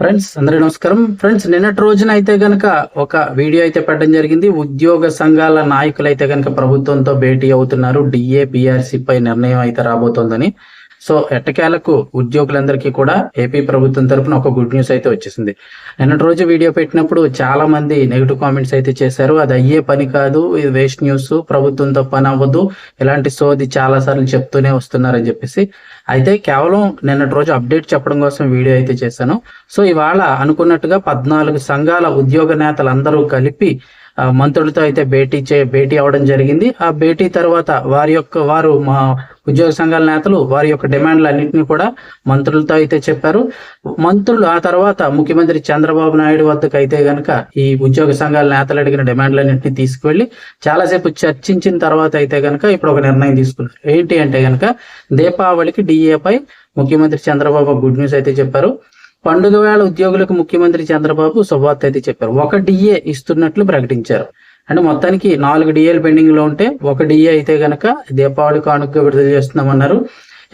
Friends అందరి నమస్కారం. Friends నిన్నటి రోజున అయితే గనక ఒక వీడియో అయితే పెట్టడం జరిగింది. ఉద్యోగ సంఘాల నాయకులు అయితే గనక ప్రభుత్వంతో భేటీ అవుతున్నారు. డిఏ పిఆర్సి పై నిర్ణయం అయితే రాబోతోందని. సో ఎట్టకేలకు ఉద్యోగులందరికీ కూడా ఏపీ ప్రభుత్వం తరపున ఒక గుడ్ న్యూస్ అయితే వచ్చేసింది. నిన్నటి రోజు వీడియో పెట్టినప్పుడు చాలా మంది నెగిటివ్ కామెంట్స్ అయితే చేశారు. అది అయ్యే పని కాదు ఇది వేస్ట్ న్యూస్ ప్రభుత్వంతో పని అవ్వదు. ఇలాంటి సోది చాలా సార్లు చెప్తూనే వస్తున్నారని చెప్పేసి. అయితే కేవలం నిన్నటి రోజు అప్డేట్ చెప్పడం కోసం వీడియో అయితే చేశాను. సో ఇవాళ అనుకున్నట్టుగా పద్నాలుగు సంఘాల ఉద్యోగ నేతలందరూ కలిపి మంత్రులతో అయితే భేటీ చే భేటీ అవడం జరిగింది. ఆ భేటీ తర్వాత వారి యొక్క వారు మా ఉద్యోగ సంఘాల నేతలు వారి యొక్క డిమాండ్లు అన్నింటినీ కూడా మంత్రులతో అయితే చెప్పారు. మంత్రులు ఆ తర్వాత ముఖ్యమంత్రి చంద్రబాబు నాయుడు వద్దకు అయితే గనక ఈ ఉద్యోగ సంఘాల నేతలు అడిగిన డిమాండ్లన్నింటినీ తీసుకువెళ్ళి చాలాసేపు చర్చించిన తర్వాత అయితే గనక ఇప్పుడు ఒక నిర్ణయం తీసుకున్నారు. ఏంటి అంటే గనక దీపావళికి డిఏపై ముఖ్యమంత్రి చంద్రబాబు గుడ్ న్యూస్ అయితే చెప్పారు. పండుగ వేళ ఉద్యోగులకు ముఖ్యమంత్రి చంద్రబాబు శుభవార్త అయితే చెప్పారు. ఒక డిఏ ఇస్తున్నట్లు ప్రకటించారు. అంటే మొత్తానికి నాలుగు డిఏలు పెండింగ్లో ఉంటే ఒక డిఏ అయితే గనక దీపావళి కానుక విడుదల చేస్తున్నామన్నారు.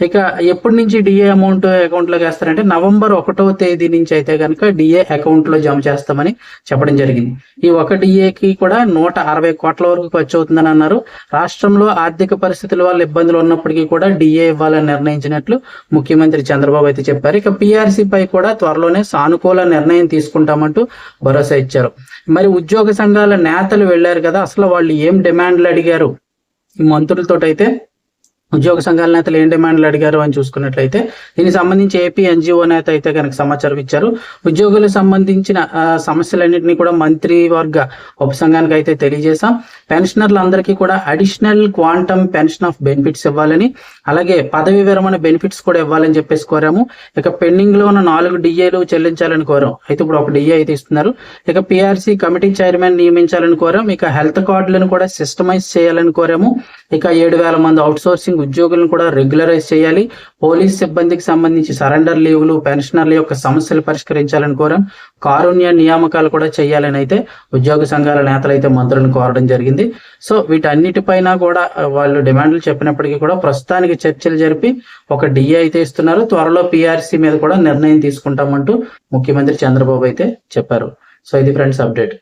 ఇక ఎప్పటి నుంచి డిఏ అమౌంట్ అకౌంట్లోకి వేస్తారంటే నవంబర్ ఒకటవ తేదీ నుంచి అయితే కనుక డిఏ అకౌంట్లో జమ చేస్తామని చెప్పడం జరిగింది. ఈ ఒక డిఏకి కూడా నూట అరవై కోట్ల వరకు ఖర్చు అవుతుందని అన్నారు. రాష్ట్రంలో ఆర్థిక పరిస్థితుల వల్ల ఇబ్బందులు ఉన్నప్పటికీ కూడా డిఏ ఇవ్వాలని నిర్ణయించినట్లు ముఖ్యమంత్రి చంద్రబాబు అయితే చెప్పారు. ఇక పిఆర్సీ పై కూడా త్వరలోనే సానుకూల నిర్ణయం తీసుకుంటామంటూ భరోసా ఇచ్చారు. మరి ఉద్యోగ సంఘాల నేతలు వెళ్ళారు కదా అసలు వాళ్ళు ఏం డిమాండ్లు అడిగారు? ఈ అయితే ఉద్యోగ సంఘాల నేతలు ఏం డిమాండ్లు అడిగారు అని చూసుకున్నట్లయితే దీనికి సంబంధించి ఏపీ ఎన్జిఓ నేత అయితే కనుక సమాచారం ఇచ్చారు. ఉద్యోగులకు సంబంధించిన సమస్యలన్నింటినీ కూడా మంత్రి వర్గ ఉపసంఘానికి అయితే తెలియజేశాం. పెన్షనర్లందరికీ కూడా additional quantum pension of benefits ఇవ్వాలని అలాగే పదవి విరమణ బెనిఫిట్స్ కూడా ఇవ్వాలని చెప్పేసి కోరాము. ఇక పెండింగ్లో ఉన్న నాలుగు డిఏలు చెల్లించాలని కోరాం. అయితే ఇప్పుడు ఒక డిఏ అయితే ఇస్తున్నారు. ఇక పిఆర్సీ కమిటీ చైర్మన్ నియమించాలని కోరాం. ఇక హెల్త్ కార్డులను కూడా సిస్టమైజ్ చేయాలని కోరాము. ఇక ఏడు వేల మంది అవుట్ సోర్సింగ్ ఉద్యోగులను కూడా రెగ్యులరైజ్ చేయాలి. పోలీస్ సిబ్బందికి సంబంధించి సరెండర్ లీవులు పెన్షనర్ల యొక్క సమస్యలు పరిష్కరించాలని కోరాం. కారుణ్య నియామకాలు కూడా చేయాలని అయితే ఉద్యోగ సంఘాల నేతలు అయితే మంత్రులను కోరడం జరిగింది. సో వీటన్నిటిపైన కూడా వాళ్ళు డిమాండ్లు చెప్పినప్పటికీ కూడా ప్రస్తుతానికి చర్చలు జరిపి ఒక డిఏ అయితే ఇస్తున్నారు. త్వరలో పిఆర్సీ మీద కూడా నిర్ణయం తీసుకుంటామంటూ ముఖ్యమంత్రి చంద్రబాబు అయితే చెప్పారు. సో ఇది ఫ్రెండ్స్ అప్డేట్.